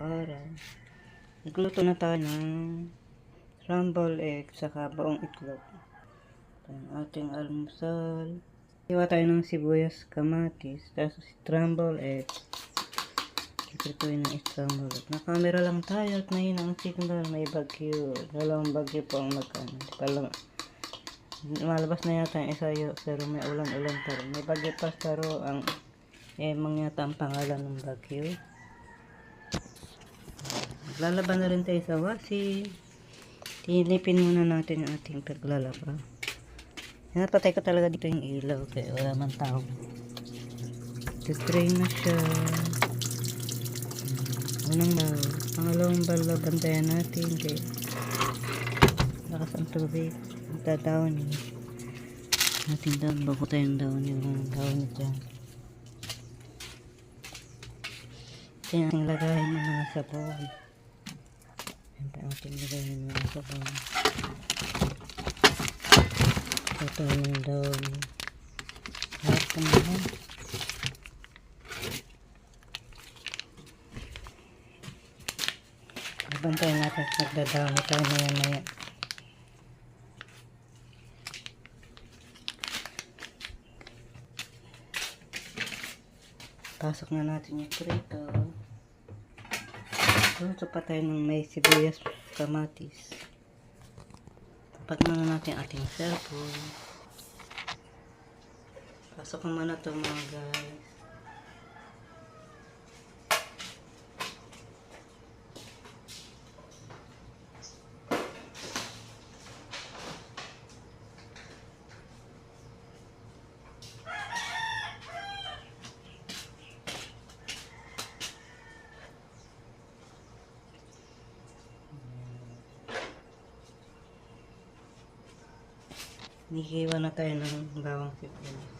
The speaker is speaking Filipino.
araw. Nagluto na tayo ng scramble egg saka baong itlog. Ito ang ating almusal. Iwa tayo ng sibuyas, kamatis, tapos scramble egg. Iprituin ng scramble egg. Nakamera lang tayo at mahina ang signal. May bagyo. Dalawang bagyo po ang nagkano. Di pa lang. Malabas na yata ang isa yun, pero may ulan-ulan pa rin. May bagyo pa pero ang emang yata ang pangalan ng bagyo. Lalaban na rin tayo sa wasi. Tinipin muna natin yung ating paglalaba. Napatay ko talaga dito yung ilaw kaya wala man tao. Titrain na siya. Unang daw. Pangalawang bala bantayan natin kaya lakas ang tubig. Ang tataon niya. Ating daon. Bago tayong daon yung niya dyan. Ito yung lagayin ng mga sabon. Ang ating lagayin ng mga sabon. Ito yung daon. Lahat ka naman. Bantayan natin at nagdadaon na tayo maya maya. Pasok na natin yung prito. Luto pa tayo ng may sibuyas kamatis. Tapat muna natin ating cellphone. Pasok naman na to mga guys. Nikiwa na tayo ng bawang sibuyas.